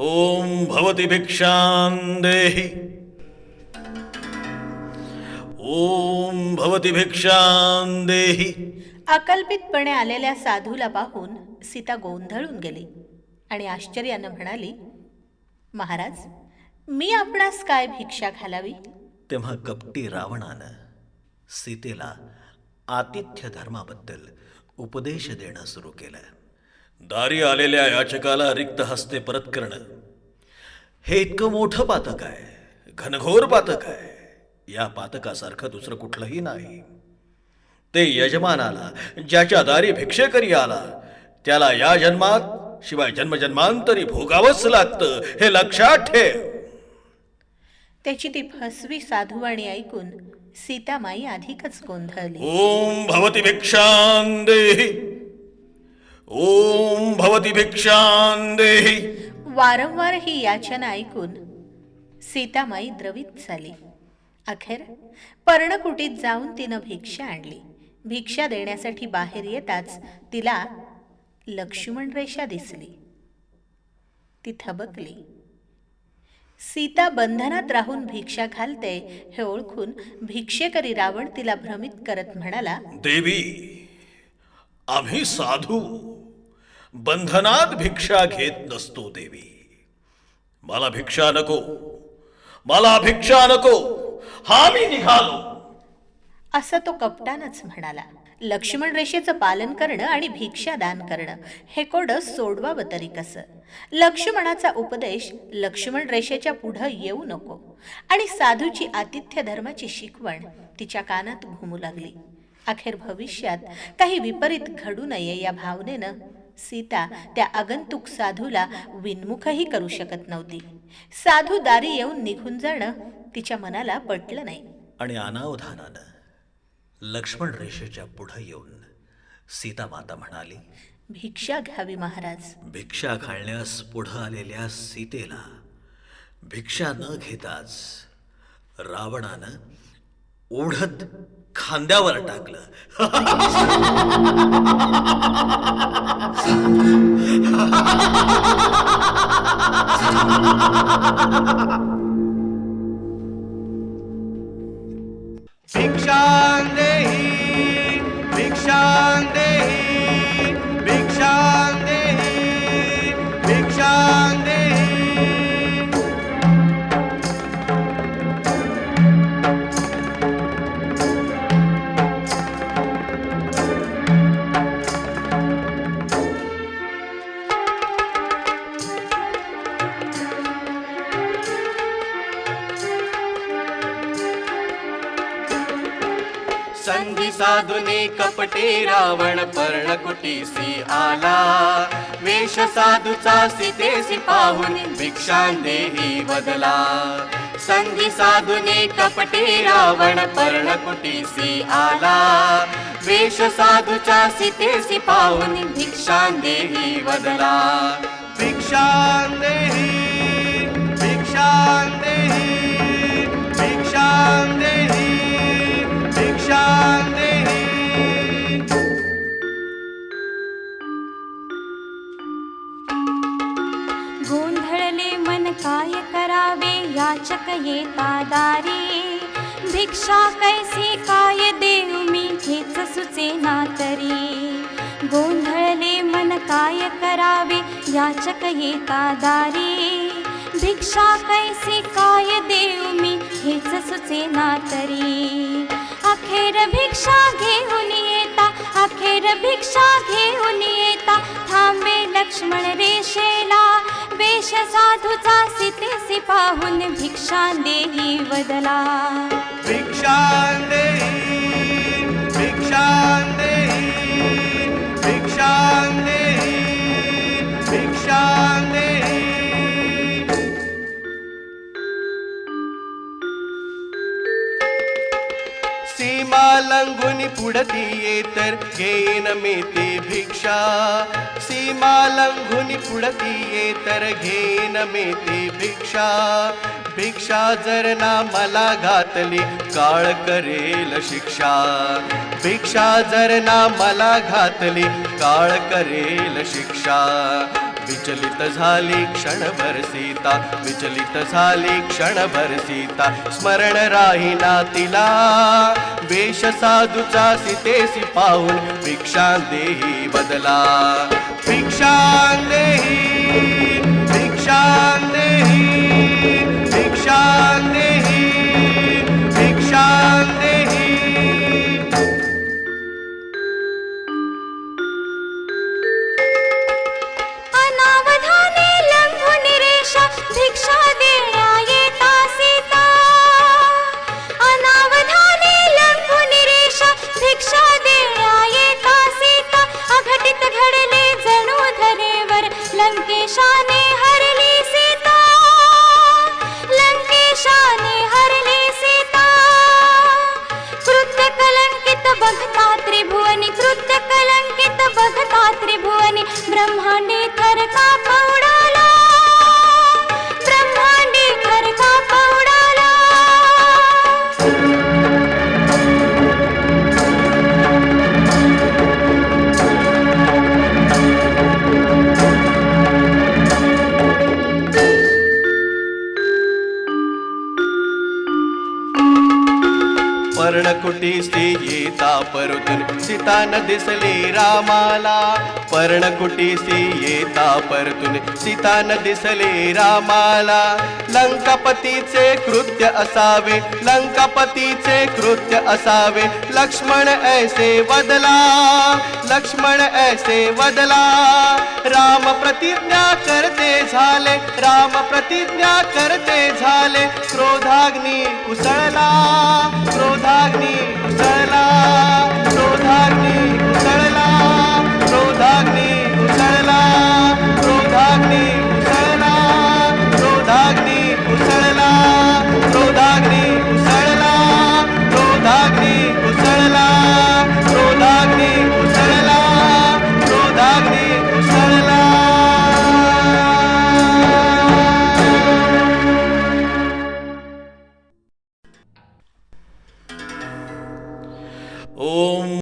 ओम भवती भिक्षां देहि। ओम भवती भिक्षां देहि। अकल्पितपणे आलेल्या साधूला पाहून सीता गोंधळून गेली आणि आश्चर्यानं म्हणाली महाराज मी आपणास काय भिक्षा घालावी? तेव्हा कपटी रावणानं सीतेला आतिथ्य धर्माबद्दल उपदेश देणं सुरू केलं. दारी आलेल्या याचकाला रिक्त हस्ते परत करणं. हे इतकं मोठं पातक आहे. घनघोर पातक आहे. या पातकासारखं दुसरं कुठलंही नाही. ते यजमानाला ज्याच्या दारी भिक्षेकरी आला त्याला या जन्मात शिवाय जन्मजन्मांतरी भोगावंच लागतं हे लक्षात ठेव. त्याची ती फसवी साधूवाणी ऐकून सीतामाई अधिकच गोंधळली. ओम भवती भिक्षां देहि। ओम भवती भिक्षां देहि। वारंवार ही याचना ऐकून सीतामाई द्रवित झाली. अखेर पर्णकुटीत जाऊन तिनं भिक्षा आणली. भिक्षा देण्यासाठी बाहेर येताच तिला लक्ष्मण रेषा दिसली. ती थबकली. सीता बंधनात राहून भिक्षा घालते हे ओळखून भिक्षेकरी रावण तिला भ्रमित करत म्हणाला देवी आम्ही साधू. बंधनात भिक्षा घेत नसतो देवी. मला भिक्षा नको. मला भिक्षा नको. हा मी निघालो. असं तो कपटानच म्हणाला. लक्ष्मण रेषेचं पालन करणं आणि भिक्षा दान करणं हे कोडं सोडवावं तरी कसं? लक्ष्मणाचा उपदेश लक्ष्मण रेषेच्या पुढं येऊ नको. आणि साधूची आतिथ्य धर्माची शिकवण तिच्या कानात घुमू लागली. अखेर भविष्यात काही विपरीत घडू नये या भावनेनं सीता त्या आगंतुक साधूला विनमुखही करू शकत नव्हती. साधू दारी येऊन निघून जाणं तिच्या मनाला पटलं नाही. आणि अनावधानानं लक्ष्मण रेषेच्या पुढे येऊन सीता माता म्हणाली भिक्षा घ्यावी महाराज. भिक्षा घालण्यास पुढं आलेल्या सीतेला भिक्षा न घेताच रावणानं ओढत खांद्यावर टाकलं. शिक्षा संधी साधुने कपटे रावण पर्णकुटीसी आला. वेश साधूचा सीतेसी पाहून भिक्षांदेही बदला. संधी साधुने कपटे रावण पर्णकुटीसी आला. वेश साधूचा सीतेसी पाहून भिक्षांदेही बदला. भिक्षांदेही याचक येता दारी भिक्षा कैसी काय देऊ मी हेच सुचेना तरी गोंधळले मन काय करावे याचक येता दारी भिक्षा कैसी काय देऊ मी हेच सुचेना तरी अखेर भिक्षा घेऊन येता अखेर भिक्षा घेऊन येता. थांबे लक्ष्मण रेषेला. वेश साधूचा सीतेसी पाहून भिक्षा देही बदला भिक्षा देही सीमा लंघून पुढती येतर घेईन मी ती भिक्षा. सीमा लंघून पुढती येतर घेईन मी ती भिक्षा. भिक्षा जर ना मला घातली काळ करेल शिक्षा. भिक्षा जर ना मला घातली काळ करेल शिक्षा. विचलित झाली क्षणभर सीता विचलित झाली क्षणभर सीता. स्मरण राहीना तिला वेश साधूचा सीतेसी पाहून भिक्षा देही बदला. भिक्षा देही भिक्षा पर्णकुटीसी येता परतून सीता न दिसली रामाला. पर्णकुटीसी येता परतून सीता न दिसली रामाला. लंकापतीचे कृत्य असावे लंकापतीचे कृत्य असावे. लक्ष्मण ऐसे वदला लक्ष्मण ऐसे वदला. राम प्रतिज्ञा करते झाले राम प्रतिज्ञा करते झाले. क्रोधाग्नी उसळला क्रोधाग्नी उसळला क्रोधाग्नी